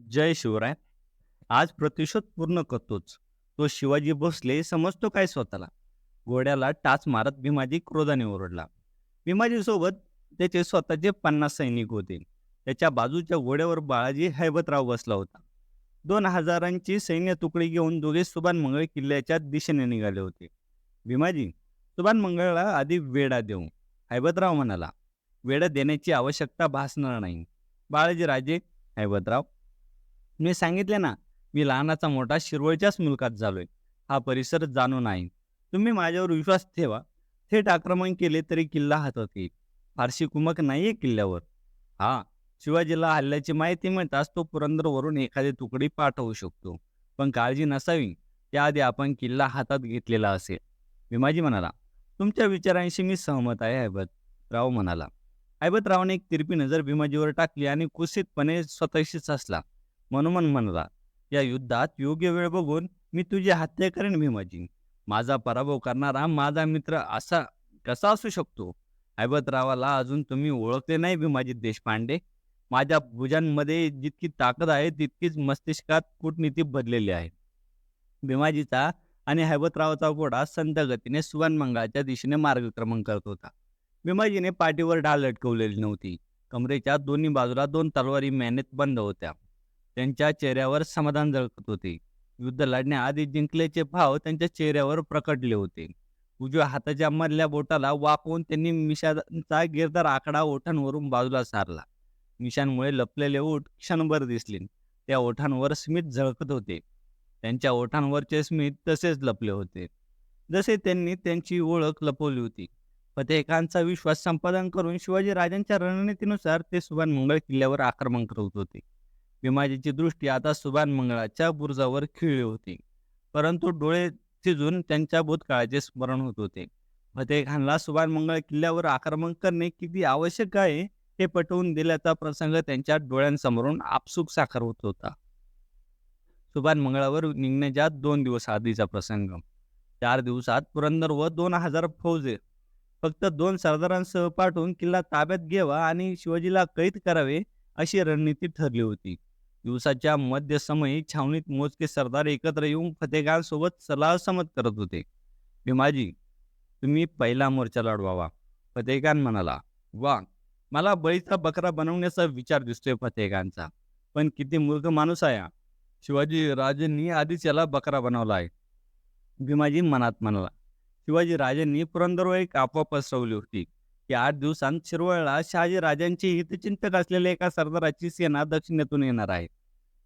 जय शिवराय. आज प्रतिशोध पूर्ण करतोच. तो शिवाजी भोसले समजतो काय स्वतःला. घोड्याला टाच मारत भीमाजी क्रोधाने ओरडला. भीमाजी सोबत त्याचे स्वतःचे पन्नास सैनिक होते. त्याच्या बाजूच्या घोड्यावर बाळाजी हैबतराव बसला होता. दोन हजारांची सैन्य तुकडी घेऊन दोघे सुभान मंगळ किल्ल्याच्या दिशेने निघाले होते. भीमाजी सुभान मंगळला आधी वेडा देऊ. हैबतराव म्हणाला वेडा देण्याची आवश्यकता भासणार नाही. बाळाजी राजे हैबतराव मी सांगितले ना मी लहानाचा मोठा शिरवळच्याच मुलकात झालोय. हा परिसर जाणू नाही तुम्ही माझ्यावर विश्वास ठेवा. थेट आक्रमण केले तरी किल्ला हातात येईल. फारशी कुमक नाहीये किल्ल्यावर. हा शिवाजीला हल्ल्याची माहिती मिळताच तो पुरंदरवरून एखादी तुकडी पाठवू शकतो. पण काळजी नसावी. त्याआधी आपण किल्ला हातात घेतलेला असेल. भीमाजी म्हणाला तुमच्या विचारांशी मी सहमत आहे हैबतराव म्हणाला ऐबतरावने एक तिरपी नजर भीमाजीवर टाकली आणि कुसितपणे स्वतःशीच असला मनोमन म्हणला या युद्धात योग्य वेळ बघून मी तुझी हत्या करेन भीमाजी माझा पराभव करणारा माझा मित्र असा कसा असू शकतो? ऐबतरावाला अजून तुम्ही ओळखले नाही भीमाजी देशपांडे. माझ्या भुजांमध्ये जितकी ताकद आहे तितकीच मस्तिष्कात कूटनीती भरलेली आहे. भीमाजीचा आणि हैबतरावाचा घोडा संत गतीने सुवर्णमंगळाच्या दिशेने मार्गक्रमण करत होता. भीमाजीने पाठीवर ढाल लटकवलेली नव्हती. कमरेच्या दोन्ही बाजूला दोन तलवारी मेहनत बंद होत्या. त्यांच्या चेहऱ्यावर समाधान झळकत होते. युद्ध लढण्याआधी जिंकल्याचे भाव त्यांच्या चेहऱ्यावर प्रकटले होते. उजव्या हाताच्या मधल्या बोटाला वाकवून त्यांनी मिशाचा गिरदार आकडा ओठांवरून बाजूला सारला. मिशांमुळे लपलेले ओठ क्षणभर दिसले. त्या ओठांवर स्मित झळकत होते. त्यांच्या ओठांवरचे स्मित तसेच लपले होते. जसे त्यांनी त्यांची ओळख लपवली होती. फतेहकांचा विश्वास संपादन करून शिवाजी राजांच्या रणनीतीनुसार ते सुभान मंगळ किल्ल्यावर आक्रमण करत होते. विमाजीची दृष्टी आता सुभान मंगळाच्या बुरुजावर खिळली होती. परंतु डोळे थिजून त्यांच्या भूतकाळाचे स्मरण होत होते. फतेखानला सुभान मंगळ किल्ल्यावर आक्रमण करणे किती आवश्यक आहे हे पटवून दिल्याचा प्रसंग त्यांच्या डोळ्यांसमोरून आपसुक साकार होत होता. सुभान मंगळावर निघण्याच्या दोन दिवस आधीचा प्रसंग. चार दिवसात पुरंदर व दोन हजार फौजे. फक्त दोन सरदारांसह पाठवून किल्ला ताब्यात घ्यावा आणि शिवाजीला कैद करावे अशी रणनीती ठरली होती. दिवसाच्या मध्यसमयी छावणीत मोजके सरदार एकत्र येऊन फतेखानसोबत सलाह समत करत होते. भीमाजी तुम्ही पहिला मोर्चा लढवावा. फतेखान म्हणाला वा मला बळीचा बकरा बनवण्याचा विचार दिसतोय फतेखानचा पण किती मूर्ख माणूस आहे शिवाजी राजेंनी आधीच याला बकरा बनवला आहे. भीमाजी मनात म्हणाला शिवाजी राजांनी पुरंदरवर एक आपोआप पसरवली होती. की आठ दिवसांत शिरवळला शहाजी राजांचे हितचिंतक असलेल्या एका सरदाराची सेना दक्षिणेतून येणार आहे.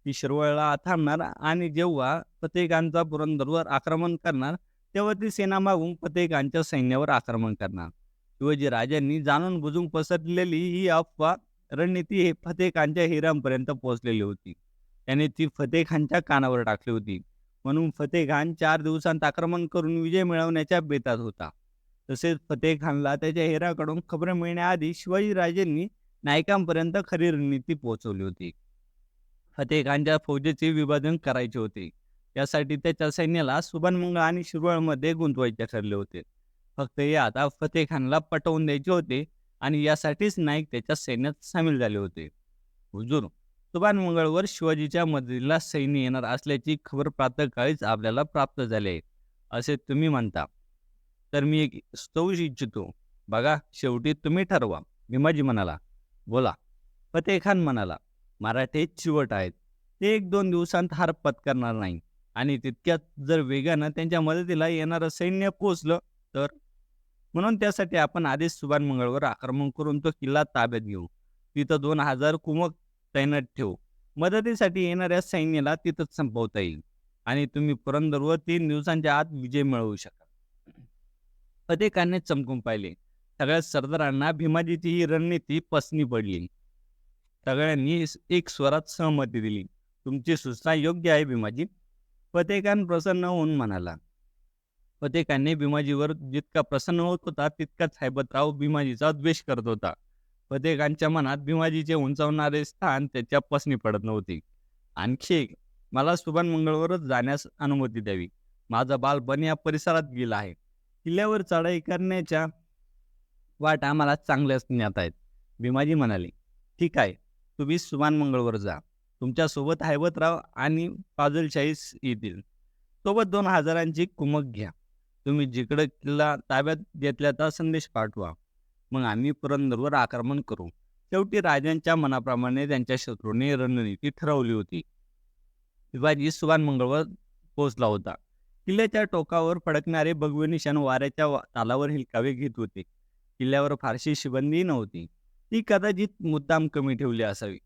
ती शिरवळला थांबणार आणि जेव्हा फतेखानचा पुरंदरवर आक्रमण करणार तेव्हा ती सेना मागून फतेखानच्या सैन्यावर आक्रमण करणार. शिवाजी राजांनी जाणून बुजून पसरलेली ही अफवा रणनीती हे फतेहखानच्या हिरांपर्यंत पोहोचलेली होती. त्याने ती फतेहखानच्या कानावर टाकली होती. म्हणून फतेहखान चार दिवसांत आक्रमण करून विजय मिळवण्याच्या बेतात होता. तसेच फतेह खानला त्याच्या हेराकडून खबर मिळण्याआधी शिवाजीराजेंनी नायकांपर्यंत खरी रणनीती पोहोचवली होती. फतेह खानच्या फौजेचे विभाजन करायचे होते. यासाठी त्याच्या सैन्याला सुबनमंगळ आणि शिरवळमध्ये गुंतवायचे ठरले होते. फक्त हे आता फतेह खानला पटवून द्यायचे होते आणि यासाठीच नाईक त्याच्या सैन्यात सामील झाले होते. हुजूर सुभान मंगळवर शिवाजीच्या मदतीला सैन्य येणार असल्याची खबर प्रातःकाळीच आपल्याला प्राप्त झाली आहे. असे तुम्ही म्हणता. तर मी एक स्तवू इच्छितो. बघा शेवटी तुम्ही ठरवा. भीमाजी म्हणाला बोला. फतेखान म्हणाला मराठे चिवट आहेत. ते एक दोन दिवसांत हार पत्करणार नाही. आणि तितक्यात जर वेगानं त्यांच्या मदतीला येणारं सैन्य पोचलं तर? म्हणून त्यासाठी आपण आधीच सुभान मंगळवर आक्रमण करून तो किल्ला ताब्यात घेऊ. तिथं दोन हजार कुमक तैनात ठेवू. मदतीसाठी येणाऱ्या सैन्याला तिथंच संपवता येईल. आणि तुम्ही पुरंदरवर तीन दिवसांच्या आत विजय मिळवू शकता अनेकांनी चमकून पाहिले. सगळ्या सरदारांना भीमाजीची ही रणनीती पसनी पडली. सगळ्यांनी एक स्वरात सहमती दिली. तुमची सूचना योग्य आहे भीमाजी. फतेखान प्रसन्न होऊन म्हणाला. फतेखानने भीमाजीवर जितका प्रसन्न होत होता तितकाच हैबतराव भीमाजीचा द्वेष करत होता. फतेकांच्या मनात भीमाजीचे उंचावणारे स्थान त्याच्या पसनी पडत नव्हते. आणखी एक मला सुभान मंगळवरच जाण्यास अनुमती द्यावी. माझा बालपण या परिसरात गेला आहे. किल्ल्यावर चढाई करण्याच्या वाट आम्हाला चांगल्याच ज्ञात आहेत. भीमाजी म्हणाले ठीक आहे तुम्ही सुमान मंगळवर जा. तुमच्यासोबत हैवतराव आणि फाजलशाहीस येतील. सोबत दोन हजारांची कुमक घ्या. तुम्ही जिकडं किल्ला ताब्यात घेतल्याचा संदेश पाठवा. मग आम्ही पुरंदरवर आक्रमण करू. शेवटी राजांच्या मनाप्रमाणे त्यांच्या शत्रूने रणनीती ठरवली होती. शिवाजी सुभान मंगळवर पोहोचला होता. किल्ल्याच्या टोकावर फडकणारे भगवे निशाण वाऱ्याच्या तालावर हिलकावे घेत होते. किल्ल्यावर फारशी शिबंदी नव्हती. ती कदाचित मुद्दाम कमी ठेवली असावी.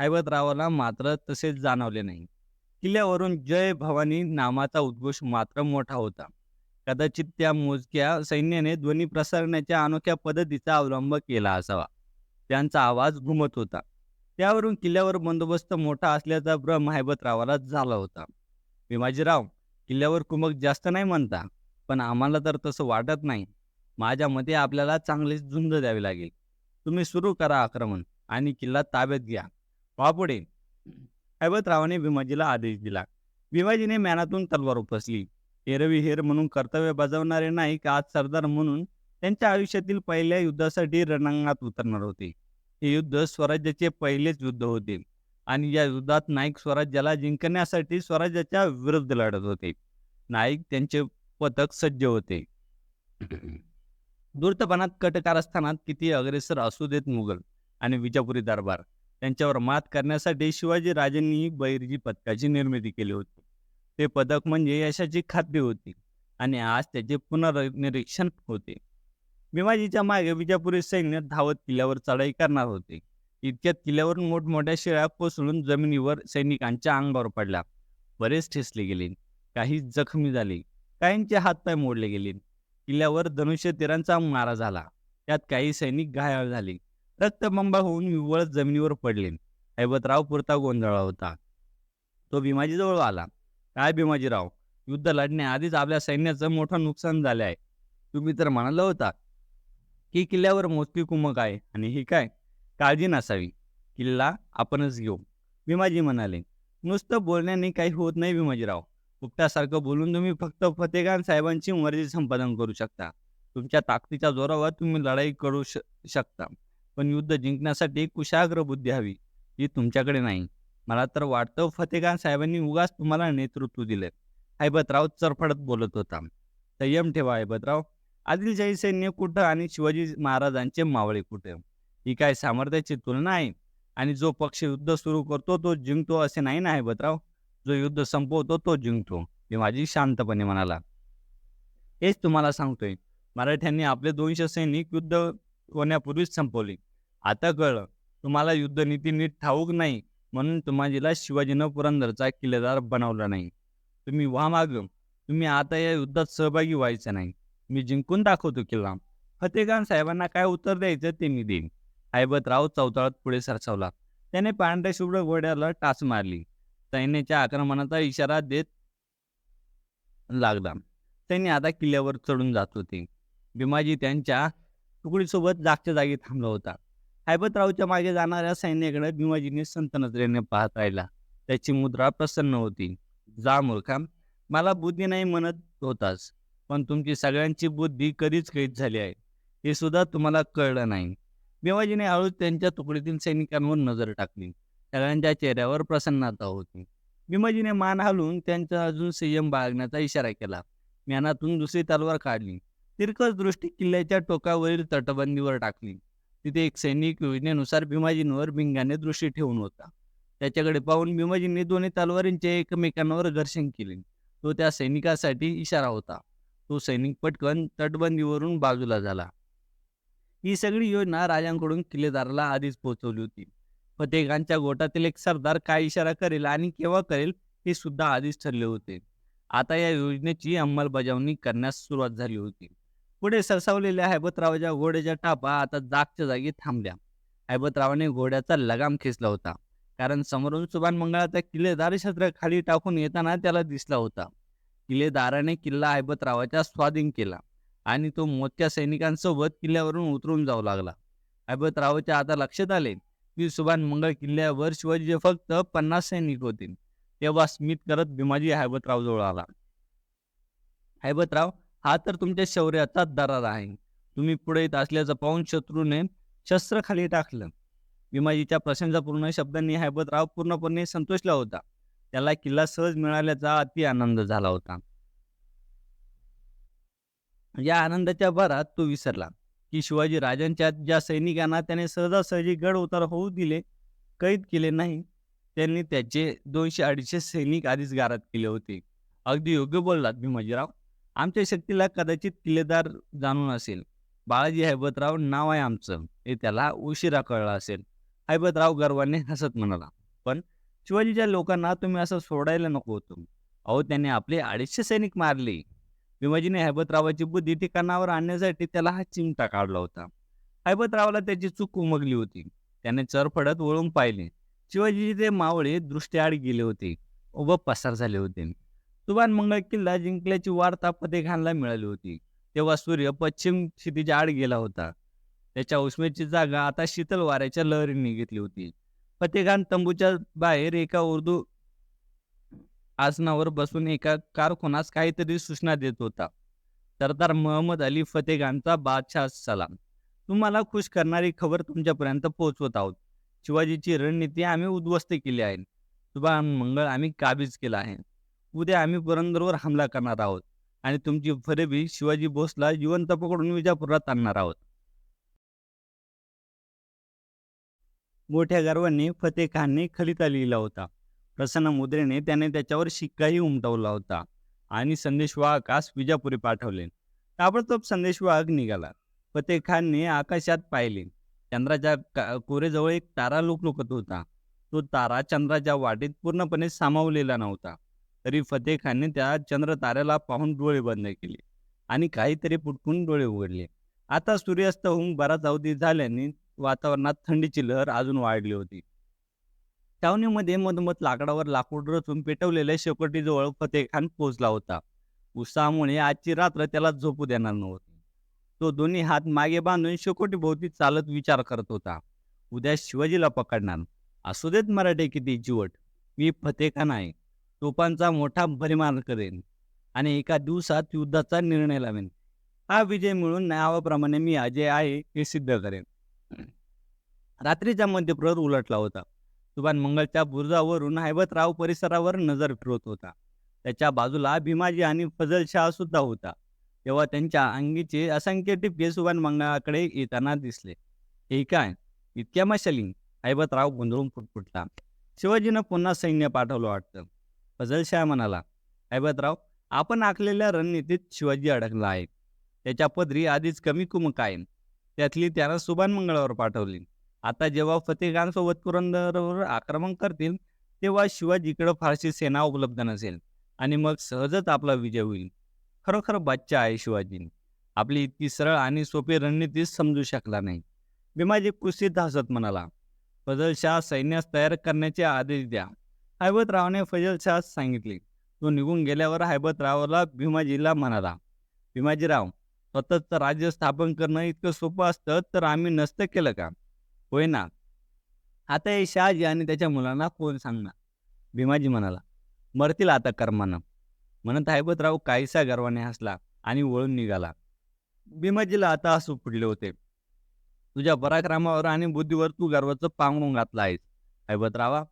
हैबतरावाला मात्र तसेच जाणवले नाही. किल्ल्यावरून जय भवानी नामाचा उद्घोष मात्र मोठा होता. कदाचित त्या मोजक्या सैन्याने ध्वनी प्रसारण्याच्या अनोख्या पद्धतीचा अवलंब केला असावा. त्यांचा आवाज घुमत होता. त्यावरून किल्ल्यावर बंदोबस्त मोठा असल्याचा भ्रम हैबतरावाला झाला होता. भीमाजीराव किल्ल्यावर कुमक जास्त नाही म्हणता पण आम्हाला तर तसं वाटत नाही. माझ्या मते आपल्याला चांगलीच झुंज द्यावी लागेल. तुम्ही सुरू करा आक्रमण आणि किल्ला ताब्यात घ्या. पुढे. ऐबतरावाने भीमाजीला आदेश दिला. भीमाजीने मॅनातून तलवार उपसली. एरवी हेर म्हणून कर्तव्य बजावणारे नाईक आज सरदार म्हणून त्यांच्या आयुष्यातील पहिल्या युद्धासाठी रणांगणात उतरणार होते. हे युद्ध स्वराज्याचे पहिलेच युद्ध होते. आणि या युद्धात नाईक स्वराज्याला जिंकण्यासाठी स्वराज्याच्या विरुद्ध लढत होते. नाईक त्यांचे पथक सज्ज होते. दूरतपणात कटकारस्थानात किती अग्रेसर असू देत मुघल आणि विजापुरी दरबार त्यांच्यावर मात करण्यासाठी शिवाजी राजांनी बैरजी पथकाची निर्मिती केली होती. ते पदक म्हणजे यशाची खात्री होती आणि आज त्याचे पुनर्निरीक्षण होते. भीमाजीच्या मागे विजापुरी सैन्य धावत किल्ल्यावर चढाई करणार होते. इतक्यात किल्ल्यावरून मोठमोठ्या शिळ्या कोसळून जमिनीवर सैनिकांच्या अंगावर पडल्या. बरेच ठेसले गेले. काही जखमी झाले. काहींचे हातपाय मोडले गेले. किल्ल्यावर धनुष्य तिरांचा मारा झाला. त्यात काही सैनिक घायाळ झाले. रक्तबंबा होऊन विवळ जमिनीवर पडले. हैबतराव पुरता गोंधळा होता. तो भीमाजीजवळ आला. काय भीमाजीराव? युद्ध लढण्याआधीच आपल्या सैन्याचं मोठं नुकसान झाले आहे तुम्ही तर म्हणाला होता की किल्ल्यावर मोजकी कुमक आहे. आणि ही काय? काळजी नसावी. किल्ला आपणच घेऊ. भीमाजी म्हणाले नुसतं बोलण्याने काही होत नाही भीमाजीराव. गुप्तासारखं बोलून तुम्ही फक्त फतेखान साहेबांची मर्जी संपादन करू शकता. तुमच्या ताकदीच्या जोरावर तुम्ही लढाई करू श शकता. पण युद्ध जिंकण्यासाठी कुशाग्र बुद्धी हवी ही तुमच्याकडे नाही. मला तर वाटतं फतेखान साहेबांनी उगाच तुम्हाला नेतृत्व दिले हैबतराव चरफडत बोलत होता. संयम ठेवा हैबतराव आदिलशाही सैन्य कुठं आणि शिवाजी महाराजांचे मावळे कुठे? ही काय सामर्थ्याची तुलना आहे? आणि जो पक्ष युद्ध सुरू करतो तो जिंकतो असे नाही ना हैबतराव जो युद्ध संपवतो तो जिंकतो. माझी शांतपणे म्हणाला. हेच तुम्हाला सांगतोय. मराठ्यांनी आपले दोनशे सैनिक युद्ध होण्यापूर्वीच संपवले. आता कळलं तुम्हाला युद्धनीती नीट ठाऊक नाही म्हणून तुम्हाला शिवाजीनं पुरंदरचा किल्लेदार बनवला नाही. तुम्ही व्हा माग. तुम्ही आता या युद्धात सहभागी व्हायचं नाही. मी जिंकून दाखवतो किल्ला. फतेखान साहेबांना काय उत्तर द्यायचं ते मी देईन. हैबतराव चौताळत पुढे सरसावला. त्याने पांढऱ्या शुभ्र घोड्याला टाच मारली. सैन्याच्या आक्रमणाचा इशारा देत लागला. सैन्य आता किल्ल्यावर चढून जात होते. भीमाजी त्यांच्या तुकडीसोबत जागच्या जागी थांबला होता. हैबतरावच्या मागे जाणाऱ्या सैन्याकडे भीमाजीने संत नजरेने पाहत राहिला. त्याची मुद्रा प्रसन्न होती. जा मूर्खा मला बुद्धी नाही म्हणत होतास पण तुमची सगळ्यांची बुद्धी कधीच कैद झाली आहे. हे सुद्धा तुम्हाला कळलं नाही. भिमाजीने हळूच त्यांच्या तुकडीतील सैनिकांवर नजर टाकली. सगळ्यांच्या चेहऱ्यावर प्रसन्नता होती. भीमाजीने मान हलवून त्यांचा अजून संयम बाळगण्याचा इशारा केला. म्यानातून दुसरी तलवार काढली. तिरकस दृष्टी किल्ल्याच्या टोकावरील तटबंदीवर टाकली. तिथे एक सैनिक योजनेनुसार भीमाजींवर भिंगाने दृष्टी ठेवून होता. त्याच्याकडे पाहून भीमाजींनी दोन्ही तलवारींचे एकमेकांवर घर्षण केले. तो त्या सैनिकासाठी इशारा होता. तो सैनिक पटकन तटबंदीवरून बाजूला झाला. ही सगळी योजना राजांकडून किल्लेदाराला आधीच पोहोचवली होती. फतेखांच्या गोटातील एक सरदार काय इशारा करेल आणि केव्हा करेल हे सुद्धा आधीच ठरले होते. आता या योजनेची अंमलबजावणी करण्यास सुरुवात झाली होती. पुढे सरसावलेल्या हैबतरावाच्या घोड्याच्या टापा आता जागच्या जागी थांबल्या. हैबतरावाने घोड्याचा लगाम खेचला होता. कारण समोरून सुभान मंगळाचा किल्लेदार छत्र खाली टाकून येताना त्याला दिसला होता. किल्लेदाराने किल्ला हैबतरावाच्या स्वाधीन केला. आणि तो मोजक्या सैनिकांसोबत किल्ल्यावरून उतरून जाऊ लागला. ऐबतरावच्या आता लक्षात आले की सुभान मंगळ किल्ल्यावर शिवाजीचे फक्त पन्नास सैनिक होते. तेव्हा स्मित करत भीमाजी हैबतराव जवळ आला. हैबतराव हा तर तुमच्या शौर्याचाच दरार आहे. तुम्ही पुढे येत असल्याचं पाहून शत्रूने शस्त्र खाली टाकलं. भीमाजीच्या प्रशंसापूर्ण शब्दांनी हैबतराव पूर्णपणे संतोषला होता. त्याला किल्ला सहज मिळाल्याचा अति आनंद झाला होता. या आनंदाच्या भरात तो विसरला. की शिवाजी राजांच्या ज्या सैनिकांना त्याने सहजासहजी गड उतार होऊ दिले कैद केले नाही त्यांनी त्याचे दोनशे अडीचशे सैनिक आधीच गारात केले होते. अगदी योग्य बोललात भीमाजीराव. आमच्या शक्तीला कदाचित किल्लेदार जाणून असेल. बाळाजी हैबतराव नाव आहे आमचं. हे त्याला उशिरा कळलं असेल. हैबतराव गर्वाने हसत म्हणाला पण शिवाजीच्या लोकांना तुम्ही असं सोडायला नको होतो. अहो त्याने आपले अडीचशे सैनिक मारले. भीमाजीने हैबतरावाची बुद्धी ठिकाणावर आणण्यासाठी त्याला हा चिमटा काढला होता. हैबतरावाला त्याची चूक उमगली होती. त्याने चरफडत वळून पाहिले. शिवाजीचे ते मावळे दृष्ट्याआड गेले होते व पसार झाले होते. सुभान मंगळ किल्ला जिंकल्याची वार्ता फतेखानला मिळाली होती. तेव्हा सूर्य पश्चिम क्षितीच्या आड गेला होता. त्याच्या उष्मेची जागा आता शीतल वाऱ्याच्या लहरीने घेतली होती. फतेखान तंबूच्या बाहेर एका उर्दू आसनावर बसून एका कारखुनास काहीतरी सूचना देत होता. सरदार महम्मद अली फतेखानचा बादशाह सलाम. तुम्हाला खुश करणारी खबर तुमच्यापर्यंत पोहोचवत आहोत. शिवाजीची रणनीती आम्ही उद्ध्वस्त केली आहे. सुभा मंगळ आम्ही काबीज केला आहे. उद्या आम्ही पुरंदरवर हमला करणार आहोत आणि तुमची फरेबी शिवाजी बोसला जिवंत पकडून विजापुरात आणणार आहोत. मोठ्या गर्वांनी फतेह खानने खलिता लिहिला होता. प्रसन्न मुद्रेने त्याने त्याच्यावर शिक्काही उमटवला होता. आणि संदेशवाहकास विजापुरी पाठवले. ताबडतोब संदेशवाहक निघाला. फतेह खानने आकाशात पाहिले. चंद्राच्या कोरेजवळ एक तारा लुकलुकत होता. तो तारा चंद्राच्या वाटेत पूर्णपणे सामावलेला नव्हता. तरी फतेह खानने त्या चंद्र ताऱ्याला पाहून डोळे बंद केले. आणि काहीतरी पुटकून डोळे उघडले. आता सूर्यास्त होऊन बराच अवधी झाल्याने वातावरणात थंडीची लहर अजून वाढली होती. छावणीमध्ये मधमध लाकडावर लाकूड रचून पेटवलेल्या शेकोटीजवळ फतेखान पोहोचला होता. उत्साहामुळे आजची रात्र त्याला झोपू देणार नव्हती. तो दोन्ही हात मागे बांधून शेकोटीभोवती चालत विचार करत होता. उद्या शिवाजीला पकडणार. असू देत मराठे किती जिवट. मी फतेखान आहे. तोफांचा मोठा भरिमार करेन. आणि एका दिवसात युद्धाचा निर्णय लावेन. हा विजय मिळून नावाप्रमाणे मी अजय आहे हे सिद्ध करेन. रात्रीचा मध्यप्रहर उलटला होता. सुभान मंगळच्या बुरुजावरून हैबतराव परिसरावर नजर फिरवत होता. त्याच्या बाजूला भीमाजी आणि फजलशाह सुद्धा होता. तेव्हा त्यांच्या अंगीचे असंख्य टिपके सुभान मंगळाकडे येताना दिसले. हे काय? इतक्या मशाली हैबतराव गोंधळून फुटफुटला शिवाजीनं पुन्हा सैन्य पाठवलं वाटतं. फजलशाह म्हणाला हैबतराव आपण आखलेल्या रणनीतीत शिवाजी अडकला आहे. त्याच्या पदरी आधीच कमी कुमक आहे. त्यातली त्यानं सुभान मंगळावर पाठवली. आता जेव्हा फतेखानसोबत पुरंदरवर आक्रमण करतील तेव्हा शिवाजीकडे फारशी सेना उपलब्ध नसेल आणि मग सहजच आपला विजय होईल. खरोखर बादशाह आहे शिवाजी. आपली इतकी सरळ आणि सोपी रणनीती समजू शकला नाही. भीमाजी कुस्तीत हसत म्हणाला फजल शाह सैन्यास तयार करण्याचे आदेश द्या. हैबतरावने फजल शाह सांगितले. तो निघून गेल्यावर हैबतरावला भीमाजीला म्हणाला भीमाजीराव स्वतःच राज्य स्थापन करणं इतकं सोपं असतं तर आम्ही नसतं केलं का? होय ना? आता हे शहाजी आणि त्याच्या मुलांना कोण सांगणार? भीमाजी म्हणाला मरतील आता कर्मानं. म्हणत हैबतराव काहीसा गर्वाने हसला आणि वळून निघाला. भीमाजीला आता हसू फुटले होते. तुझ्या पराक्रमावर आणि बुद्धीवर तू गर्वाचं पांघरून घातलं आहेस हैबतरावा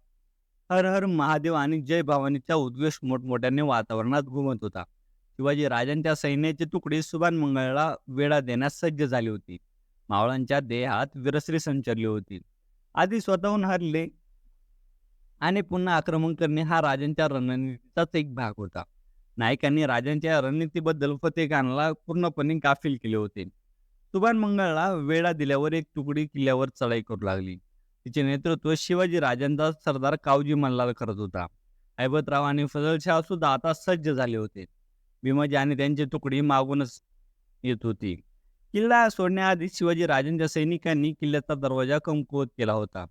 हर हर महादेव आणि जय भवानीचा उद्घोष मोठमोठ्याने वातावरणात घुमत होता. शिवाजी राजांच्या सैन्याची तुकडी सुभान मंगळला वेढा देण्यास सज्ज झाली होती. मावळांच्या देहात विरसरी संचरली होती. आधी स्वतःहून हरले आणि पुन्हा आक्रमण करणे हा राजांच्या रणनीतीचाच एक भाग होता. नायकांनी राजांच्या रणनीतीबद्दल फतेखानला पूर्णपणे काफील केले होते. सुभान मंगळला वेळा दिल्यावर एक तुकडी किल्ल्यावर चढाई करू लागली. तिचे नेतृत्व शिवाजी राजांचा सरदार कावजी मल्हार करत होता. ऐबतराव आणि फजलशाह सुद्धा आता सज्ज झाले होते. भीमाजी आणि त्यांची तुकडी मागूनच येत होती. किल्ला सोडण्याआधी शिवाजी राजांच्या सैनिकांनी किल्ल्याचा दरवाजा कमकुवत केला होता.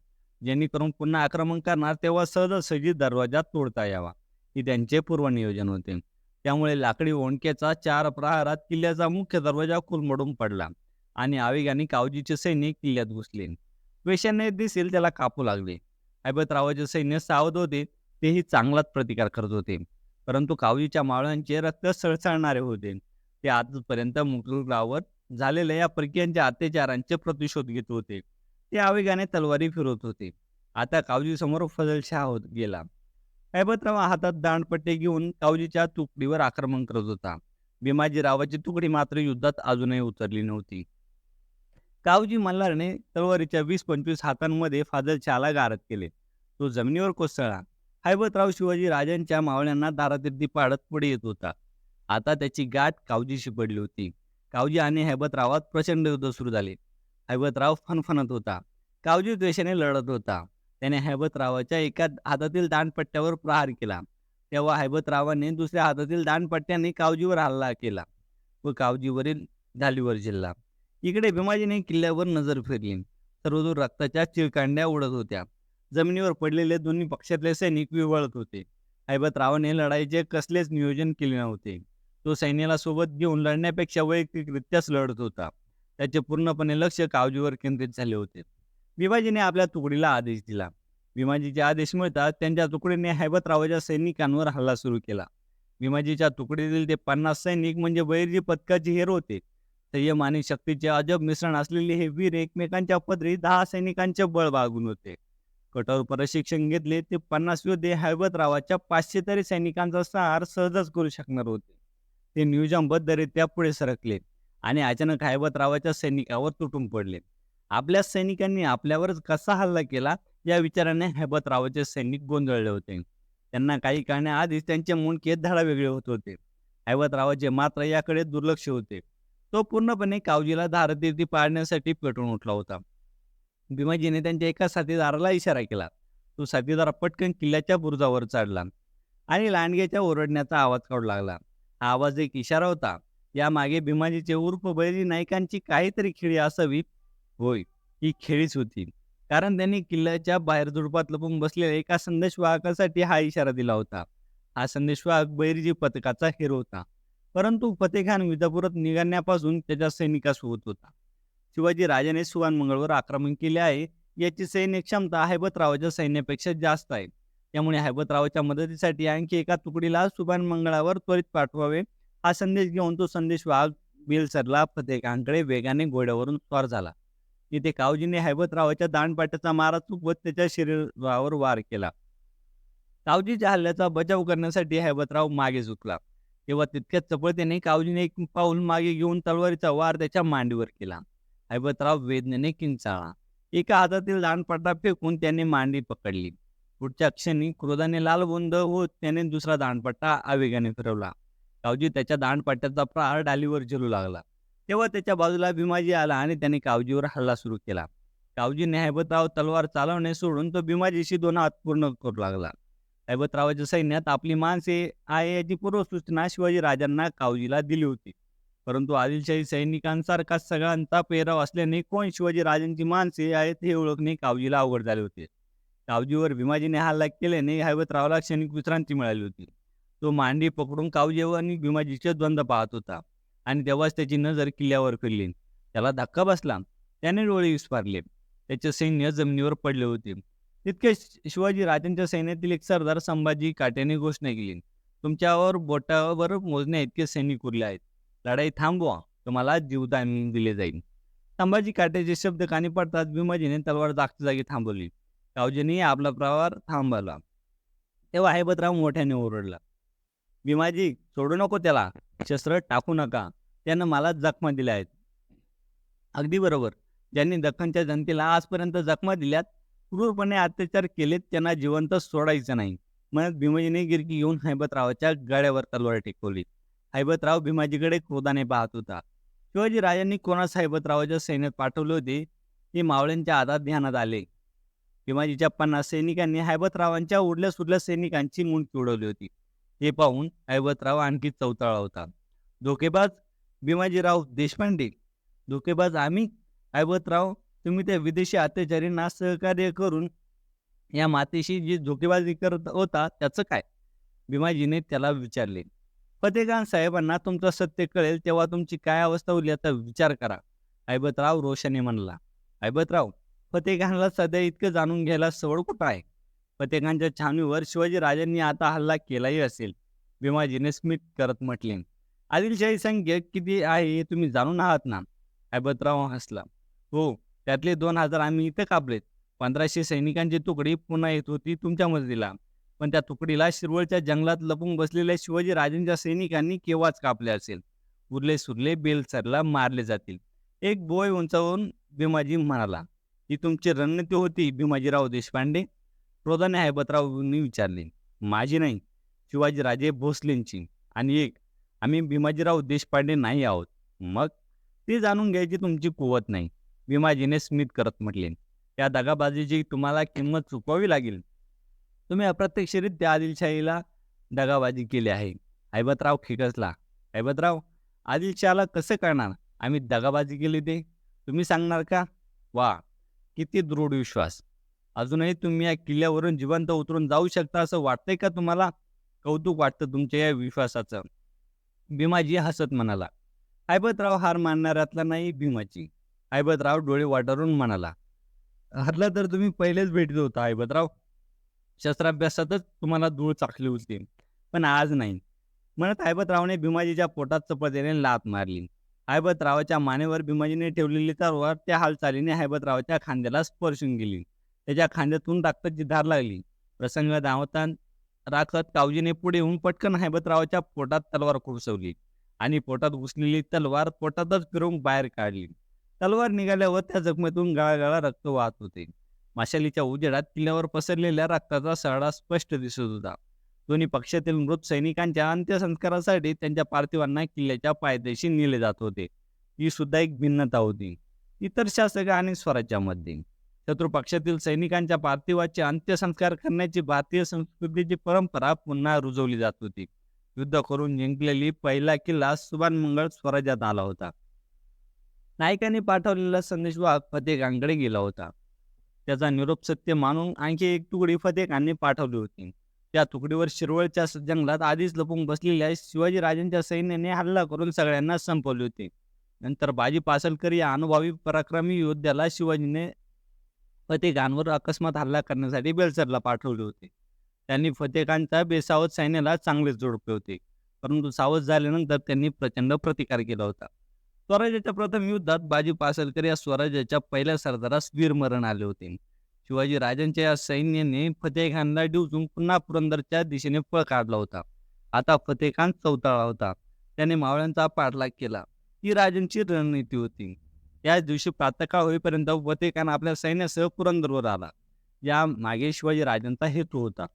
जेणेकरून पुन्हा आक्रमण करणार तेव्हा सहजासहजी दरवाजा तोडता यावा हे त्यांचे पूर्वनियोजन होते. त्यामुळे लाकडी ओंडक्याचा चार प्रहारात किल्ल्याचा मुख्य दरवाजा कुलमडून पडला आणि आवेगाने कावजीचे सैनिक किल्ल्यात घुसले. वेशाने दिसेल त्याला कापू लागले. ऐबतरावाचे सैन्य सावध होते तेही चांगलाच प्रतिकार करत होते. परंतु कावजीच्या मावळ्यांचे रक्त सळसळणारे होते. ते आजपर्यंत मुकुलरावर झालेल्या या परकीयांच्या अत्याचारांचे प्रतिशोध घेत होते. ते आवेगाने तलवारी फिरवत होते. आता कावजी समोर फजलशाह होत गेला. ऐबतराव हातात दांडपट्टे घेऊन कावजीच्या तुकडीवर आक्रमण करत होता. भीमाजीरावाची तुकडी मात्र युद्धात अजूनही उतरली नव्हती. कावजी मल्हारने तलवारीच्या वीस पंचवीस हातांमध्ये फाजलशाहला गारद केले. तो जमिनीवर कोसळला. हैबतराव शिवाजी राजांच्या मावळ्यांना दारातिर्दी पाडत पुढे येत होता. आता त्याची गाठ कावजीशी पडली होती. कावजी आणि हैबतरावात प्रचंड युद्ध सुरू झाले. हैबतराव फणफणत होता. कावजी द्वेषाने लढत होता. त्याने हैबतरावाच्या एका हातातील दांडपट्ट्यावर प्रहार केला. तेव्हा हैबतरावाने दुसऱ्या हातातील दांडपट्ट्याने कावजीवर हल्ला केला व कावजीवरील ढालीवर जिल्हा इकडे भीमाजीने किल्ल्यावर नजर फिरली. सर्वदूर रक्ताच्या चिळकांड्या उडत होत्या. जमिनीवर पडलेले दोन्ही पक्षातले सैनिक विवळत होते. हैबतरावाने लढाईचे कसलेच नियोजन केले नव्हते. तो सैन्याला सोबत घेऊन लढण्यापेक्षा वैयक्तिकरित्याच लढत होता. त्याचे पूर्णपणे लक्ष कावजीवर केंद्रित झाले होते. भिमाजीने आपल्या तुकडीला आदेश दिला. भीमाजीचे आदेश मिळताच त्यांच्या तुकडीने हैबतरावाच्या सैनिकांवर हल्ला सुरू केला. भीमाजीच्या तुकडीतील ते पन्नास सैनिक म्हणजे बैरजी पथकाचे हेर होते. संयम आणि शक्तीचे अजब मिश्रण असलेले हे वीर एकमेकांच्या पदरी दहा सैनिकांचे बळ बागून होते. कठोर प्रशिक्षण घेतले ते पन्नास योद्धे हैबतरावाच्या पाचशे तरी सैनिकांचा सहार सहजच करू शकणार होते. ते नियोजनबद्धरित्या पुढे सरकले आणि अचानक हैबतरावाच्या सैनिकावर तुटून पडले. आपल्या सैनिकांनी आपल्यावरच कसा हल्ला केला या विचाराने हैबतरावाचे सैनिक गोंधळले होते. त्यांना काही काळाआधीच त्यांचे मुंडके धडा वेगळे होत होते. हैबतरावाचे मात्र याकडे दुर्लक्ष होते. तो पूर्णपणे कावजीला धारतीर्थी पाळण्यासाठी पेटून उठला होता. भीमाजीने त्यांच्या एका साथीदाराला इशारा केला. तो साथीदार पटकन किल्ल्याच्या बुरुजावर चढला आणि लांडग्याच्या ओरडण्याचा आवाज काढू लागला. हा आवाज एक इशारा होता. यामागे भीमाजीचे उर्फ बैरी नायकांची काहीतरी खेळी असावी होय ही खेळीच होती. कारण त्यांनी किल्ल्याच्या बाहेर झुडपात लपून बसलेल्या एका संदेशवाहकासाठी हा इशारा दिला होता. हा संदेशवाहक बैरजी पथकाचा हिरो होता. परंतु फतेखान विजापुरात निघण्यापासून त्याच्या सैनिकासोबत होता शिवाजी राजाने सुवान मंगळवर आक्रमण केले आहे. याची सैन्य क्षमता हैबतरावाच्या सैन्यापेक्षा जास्त आहे. त्यामुळे हैबतरावाच्या मदतीसाठी आणखी एका तुकडीला सुभान मंगळावर त्वरित पाठवावे. हा संदेश घेऊन तो संदेश वाघ बिलसरला फतेखांकडे वेगाने घोड्यावरून स्वार झाला. तिथे कावजीने हैबतरावाच्या दांडपाट्याचा मारा चुकवत त्याच्या शरीरावर वार केला. कावजीच्या हल्ल्याचा बचाव करण्यासाठी हैबतराव मागे झुकला. तेव्हा तितक्याच चपळतेने कावजीने एक पाऊल मागे घेऊन तलवारीचा वार त्याच्या मांडीवर केला. हैबतराव वेदनेने किंचाळला. एका हातातील दांडपाटा फेकून त्याने मांडी पकडली. पुढच्या क्षणी क्रोधाने लालबुंद होत त्याने दुसरा दांडपट्टा आवेगाने फिरवला. कावजी त्याच्या दांडपट्ट्याचा प्रहार डालीवर झेलू लागला. तेव्हा त्याच्या बाजूला भीमाजी आला आणि त्याने कावजीवर हल्ला सुरू केला. कावजीने हैबतराव तलवार चालवणे सोडून तो भीमाजीशी दोन हात पूर्ण करू लागला. हैबतरावाच्या सैन्यात आपली माणसे आहे याची पूर्वसूचना शिवाजी राजांना कावजीला दिली होती. परंतु आदिलशाही सैनिकांसारखा सगळ्यांचा पेराव असल्याने कोण शिवाजी राजांची माणसे आहेत हे ओळखणे कावजीला अवघड झाले होते. कावजीवर भीमाजीने हल्ला केल्याने हैबतरावला क्षणिक विश्रांती मिळाली होती. तो मांडी पकडून कावजीवर आणि भीमाजीचे द्वंद्व पाहत होता. आणि तेव्हाच त्याची नजर किल्ल्यावर फिरली त्याला धक्का बसला. त्याने डोळे विस्पारले त्याचे सैन्य जमिनीवर पडले होते. तितके शिवाजी राजांच्या सैन्यातील एक सरदार संभाजी काट्याने घोषणा केली. तुमच्यावर बोटावर मोजण्या इतके सैनिक उरले आहेत. लढाई थांबवा. तुम्हाला जीवदान दिले जाईल. संभाजी काट्याचे शब्द कानी पडतात भीमाजीने तलवार जागच्या जागी थांबवली. कावजीने आपला प्रवार थांबवला. तेव्हा हैबतराव मोठ्याने ओरडला. भीमाजी सोडू नको त्याला. शस्त्र टाकू नका. त्यानं मला जखमा दिल्या आहेत. अगदी बरोबर. ज्यांनी दख्खनच्या जनतेला आजपर्यंत जखमा दिल्यात क्रूरपणे अत्याचार केलेत त्यांना जिवंत सोडायचं नाही. म्हणत भीमाजीने गिरकी घेऊन हैबतरावाच्या गळ्यावर तलवार टेकवली. हैबतराव भीमाजीकडे क्रोधाने पाहत होता. शिवाजी राजांनी कोणास हैबतरावाच्या सैन्यात पाठवले होते? ते मावळ्यांच्या हातात ध्यानात आले. भीमाजीच्या पन्नास सैनिकांनी हैबतरावांच्या उडल्या सुडल्या सैनिकांची मुंडकी उडवली होती. हे पाहून हैबतराव आणखी चौताळा होता. धोकेबाज भीमाजीराव देशपांडे. धोकेबाज आम्ही. हैबतराव तुम्ही त्या विदेशी अत्याचारींना सहकार्य करून या मातेशी जी धोकेबाजी करत होता त्याचं काय? भीमाजीने त्याला विचारले. फतेखान साहेबांना तुमचं सत्य कळेल तेव्हा तुमची काय अवस्था होईल याचा विचार करा. ऐबतराव रोषाने म्हणला. ऐबतराव फतेखानला सध्या इतकं जाणून घ्यायला सवड कुठं आहे? फतेखानच्या छावणीवर शिवाजीराजांनी आता हल्ला केलाही असेल भीमाजीने स्मित करत म्हटले. आदिलशाही संख्या किती आहे हे तुम्ही जाणून आहात ना? ऐबतराव हसला. हो त्यातले दोन हजार आम्ही इथं कापलेत. पंधराशे सैनिकांची तुकडी पुन्हा येत होती तुमच्या मदतीला. पण त्या तुकडीला शिरवळच्या जंगलात लपून बसलेल्या शिवाजीराजांच्या सैनिकांनी केव्हाच कापले असेल? उरले सुरले बेलसरला मारले जातील. एक बोय उंचावून भीमाजी म्हणाला ही तुमची रणनीती होती भीमाजीराव देशपांडे. क्रोधाने हैबतरावनी विचारले. माझी नाही शिवाजीराजे भोसलेंची. आणि एक आम्ही भीमाजीराव देशपांडे नाही आहोत. मग? ते जाणून घ्यायची तुमची कुवत नाही. भीमाजीने स्मित करत म्हटले. या दगाबाजीची तुम्हाला किंमत चुकवावी लागेल. तुम्ही अप्रत्यक्षरित्या आदिलशाहीला दगाबाजी केली आहे. हैबतराव खिकसला हैबतराव आदिलशहाला कसं करणार आम्ही दगाबाजी केली ते? तुम्ही सांगणार का? वा किती दृढ विश्वास. अजूनही तुम्ही या किल्ल्यावरून जिवंत उतरून जाऊ शकता असं वाटतंय का तुम्हाला? कौतुक वाटतं तुमच्या या विश्वासाचं. भीमाजी हसत म्हणाला ऐबतराव हार मानणाऱ्यातला नाही भीमाची हैबतराव डोळे वाटारून म्हणाला हरला तर तुम्ही पहिलेच भेटत होता हैबतराव शस्त्राभ्यासातच तुम्हाला धूळ चाकली होती. पण आज नाही. म्हणत हैबतरावने भीमाजीच्या पोटात चपळतेने लात मारली. हैबतरावाच्या मानेवर भीमाजीने ठेवलेली तलवार त्या हालचालीने हैबतरावाच्या खांद्याला स्पर्शून गेली. त्याच्या खांद्यातून रक्ताची धार लागली. प्रसंग धावता राखत कावजीने पुढे येऊन पटकन हैबतरावाच्या पोटात तलवार खुपसवली आणि पोटात घुसलेली तलवार पोटातच फिरवून बाहेर काढली. तलवार निघाल्यावर त्या जखमेतून गळागळा रक्त वाहत होते. माशालीच्या उजेडात किल्ल्यावर पसरलेल्या रक्ताचा सडा स्पष्ट दिसत होता. दोन्ही पक्षातील मृत सैनिकांच्या अंत्यसंस्कारासाठी त्यांच्या पार्थिवांना किल्ल्याच्या पायदेशी नेले जात होते. ही सुद्धा एक भिन्नता होती. इतर शासक आणि स्वराज्यामध्ये शत्रू पक्षातील सैनिकांच्या पार्थिवाचे अंत्यसंस्कार करण्याची भारतीय संस्कृतीची परंपरा पुन्हा रुजवली जात होती. युद्ध करून जिंकलेली पहिला किल्ला सुभानमंगळ स्वराज्यात आला होता. नायकांनी पाठवलेला संदेशवाहक फतेखांकडे गेला होता. त्याचा निरोप सत्य मानून आणखी एक तुकडी फतेखांनी पाठवली होती. त्या तुकडीवर शिरवळच्या जंगलात आधीच लपून बसलेल्या शिवाजीराजांच्या सैन्याने हल्ला करून सगळ्यांना संपवले होते. नंतर बाजी पासलकर या अनुभवी पराक्रमी योद्ध्याला शिवाजीने फतेखानवर अकस्मात हल्ला करण्यासाठी बेलसरला पाठवले होते. त्यांनी फतेखानच्या बेसावत सैन्याला चांगलेच जोडपले होते. परंतु सावध झाल्यानंतर त्यांनी प्रचंड प्रतिकार केला होता. स्वराज्याच्या प्रथम युद्धात बाजी पासलकर या स्वराज्याच्या पहिल्या सरदारास वीरमरण आले होते. शिवाजी राजांच्या या सैन्याने फतेहखानला डिवचून पुन्हा पुरंदरच्या दिशेने पळ काढला होता. आता फतेखान चौताळा होता. त्याने मावळ्यांचा पाठलाग केला. ही राजांची रणनीती होती. याच दिवशी प्रातकाळ होईपर्यंत फतेखान आपल्या सैन्यासह पुरंदरवर आला. या मागे शिवाजी राजांचा हेतू होता.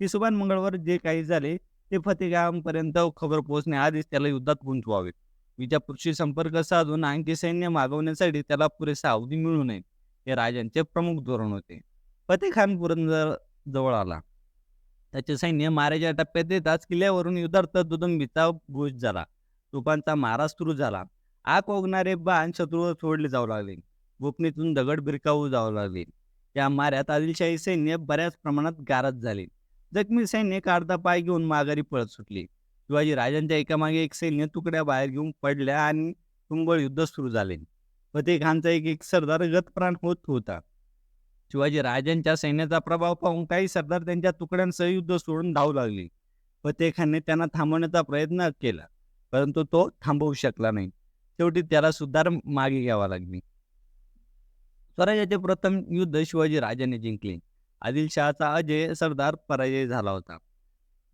ही मंगळवार जे काही झाले ते फतेखानपर्यंत खबर पोहोचण्याआधीच त्याला युद्धात गुंतवावे. विजापूरशी संपर्क साधून आणखी सैन्य मागवण्यासाठी त्याला पुरेसा अवधी मिळू नये. हे राजांचे प्रमुख धोरण होते. फतेखान पुरंदर जवळ आला. त्याचे सैन्य माऱ्याच्या टप्प्यात येताच किल्ल्यावरून युद्धार्थ दुदंबीचा घोष झाला. तुपांचा मारा सुरू झाला. आग ओगणारे बाण शत्रूवर सोडले जाऊ लागले. गोपनीतून दगड बिरकावू जाऊ लागले. या माऱ्यात आदिलशाही सैन्य बऱ्याच प्रमाणात गारद झाले. जखमी सैन्य काढता पाय घेऊन माघारी पळत सुटली. शिवाजी राजांच्या एकामागे एक सैन्य तुकड्या बाहेर घेऊन पडल्या आणि तुंबळ युद्ध सुरू झाले. फतेखानचा एक एक सरदार गतप्राण होत होता. शिवाजी राजांच्या सैन्याचा प्रभाव पाहून काही सरदार त्यांच्या तुकड्यांसह युद्ध सोडून धावू लागले. फतेखानने त्यांना थांबवण्याचा प्रयत्न केला परंतु तो थांबवू शकला नाही. शेवटी त्याला सुद्धा मागे घ्यावा लागली. स्वराज्याचे प्रथम युद्ध शिवाजी राजाने जिंकले. आदिलशहाचा अजय सरदार पराजय झाला होता.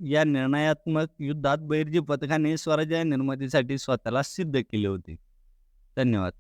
या निर्णयात्मक युद्धात बैरजी पथकाने स्वराज्य निर्मितीसाठी स्वतःला सिद्ध केले होते. धन्यवाद.